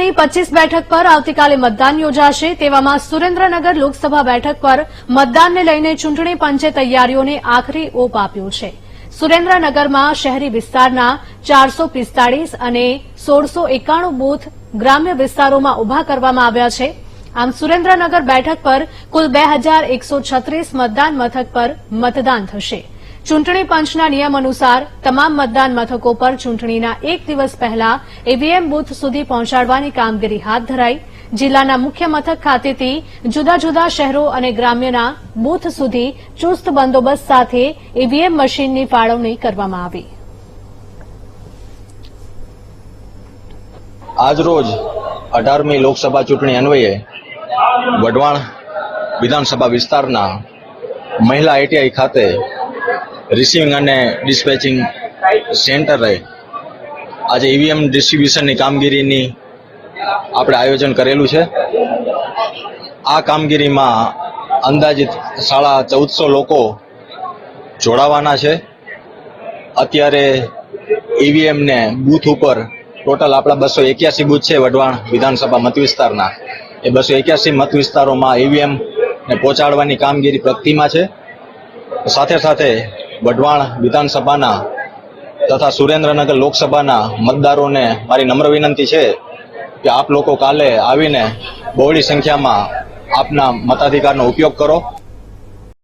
ની પચીસ બેઠક પર આવતીકાલે મતદાન યોજાશે. તેવામાં સુરેન્દ્રનગર લોકસભા બેઠક પર મતદાનને લઈને ચૂંટણી પંચે તૈયારીઓને આખરી ઓપ આપ્યો છે. સુરેન્દ્રનગરમાં શહેરી વિસ્તારના ચારસો અને સોળસો એકાણું બૂથ ગ્રામ્ય વિસ્તારોમાં ઊભા કરવામાં આવ્યા છે. આમ સુરેન્દ્રનગર બેઠક પર કુલ બે મતદાન મથક પર મતદાન થશે. ચૂંટણી પંચના નિયમ અનુસાર તમામ મતદાન મથકો પર ચૂંટણીના એક દિવસ પહેલા ઈવીએમ બુથ સુધી પહોંચાડવાની કામગીરી હાથ ધરાઈ. જિલ્લાના મુખ્ય મથક ખાતેથી જુદા જુદા શહેરો અને ગ્રામ્યના બુથ સુધી ચુસ્ત બંદોબસ્ત સાથે ઈવીએમ મશીનની ફાળવણી કરવામાં આવી. આજરોજ અઢારમી લોકસભા ચૂંટણી અન્વયે વઢવાણ વિધાનસભા વિસ્તારના મહિલા આઈટીઆઈ ખાતે રિસીવિંગ અને ડિસ્પેચિંગ સેન્ટરે આજે ઈવીએમ ડિસ્ટ્રીબ્યુશનની કામગીરીની આપણે આયોજન કરેલું છે. આ કામગીરીમાં અંદાજિત સાડા ચૌદસો લોકો જોડાવાના છે. અત્યારે ઈવીએમને બૂથ ઉપર ટોટલ આપણા બસો એક્યાસી બૂથ છે વઢવાણ વિધાનસભા મત વિસ્તારના. એ બસો એક્યાસી મત વિસ્તારોમાં ઈવીએમ ને પહોંચાડવાની કામગીરી પ્રગતિમાં છે. સાથે સાથે વઢવાણ વિધાનસભાના તથા સુરેન્દ્રનગર લોકસભાના મતદારોને મારી નમ્ર વિનંતી છે કે આપ લોકો કાલે આવીને બહોળી સંખ્યામાં આપના મતાધિકારનો ઉપયોગ કરો.